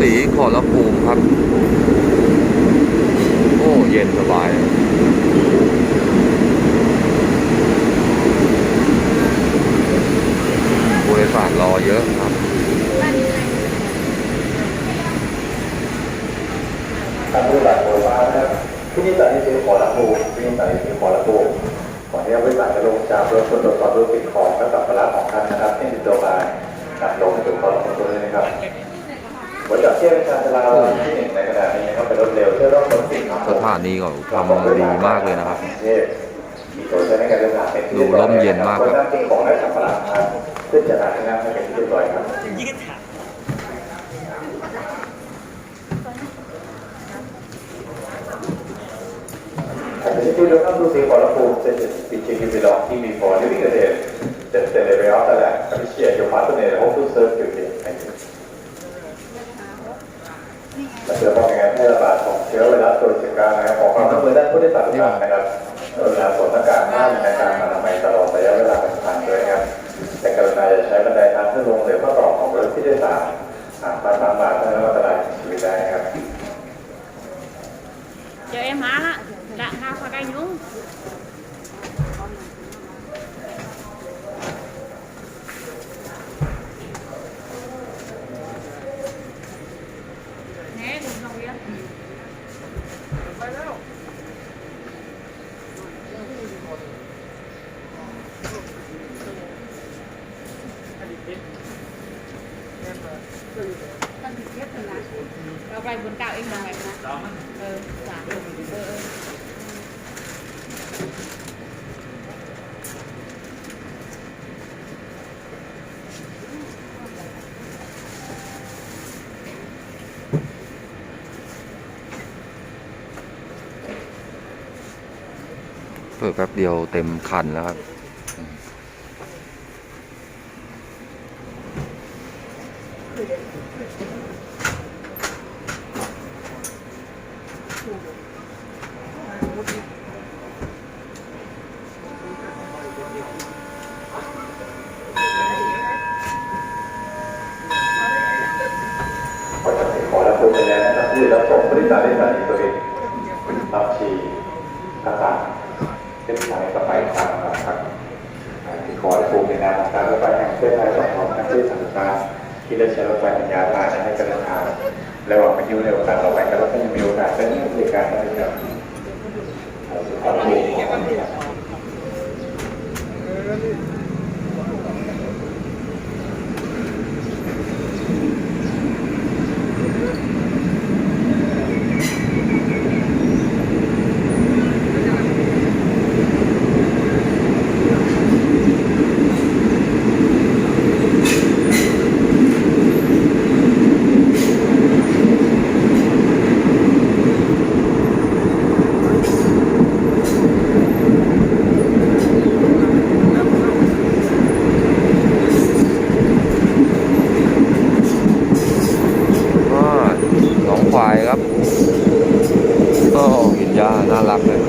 สีขอระภูมิครับ โอ้ เย็นสบายบริษัทรอเยอะครับทางผู้หลักโบราณนะครับที่นี่แต่ที่ซื้อขอระภูมิที่นี่แต่ที่ซื้อขอระภูมิขอให้บริษัทจะลงจากรถตรวจสอบรถติดของและสัมภาระของท่านนะครับที่ติดตัวมาตัดลงถึงขอระภูมิด้วยนะครับ บริษัทเที่ยวชาญชาลาที่หนึ่งในขณะนี้นะครับเป็นรถเร็วเพื่อรอบขนสิ่งของสถานีก็ทำดีมากเลยนะครับมีตัวใช้ในการเดินทางเป็นที่ดูร่มเย็นมากครับคนนั่งสิ่งของและสัมภาระครับขึ้นจากทางนั่งให้เป็นที่เรียบร้อยครับ Additionally, local to say Colorful sessions featuring you belong team before living the day. Just the level after that, appreciate your partner hope to serve you here. Thank you. และเพื่อป้องกันการแพร่ระบาดของเชื้อไวรัสโควิด19นะครับขอ ความร่วมมือด้านผู้โดยสารทุกท่านนะครับกรุณาสวมหน้ากากผ้าในการอนามัยตลอดระยะเวลาการทางด้วยครับแต่กรุณาจะใช้บันไดทางขึ้นลงหรือข้อกล่องของรถที่โดยสารหากมาสามบาทเท่านั้นก็จะได้ชีวิตได้ครับ Chờ em há đó, đạn ha khoa canh nhúng. Đâu đây buồn cạo em đồng này mà. Ừ, dạ. Ừ, ừ. เพิ่แป๊บเดียวเต็มคันแล้วครับขอจัดขอรับคุณไปแล้วนะครับ ที่รับส่งบริษัทได้สถานีตัวเองรับชีต่างๆเป็นสายสไปทางนะครับที่ขอรับคุณในนามของการรถไฟแห่งประเทศไทยสองของนักที่สังกัด ที่ได้ใช้รถไฟปัญญาพาในห้การทางระหว่างไปยุ่งในโอกาสต่อไปแต่เราก็ยังมีโอกาสได้ให้บริการได้ครับ ครับ ก็เห็นย่าน่ารักเลย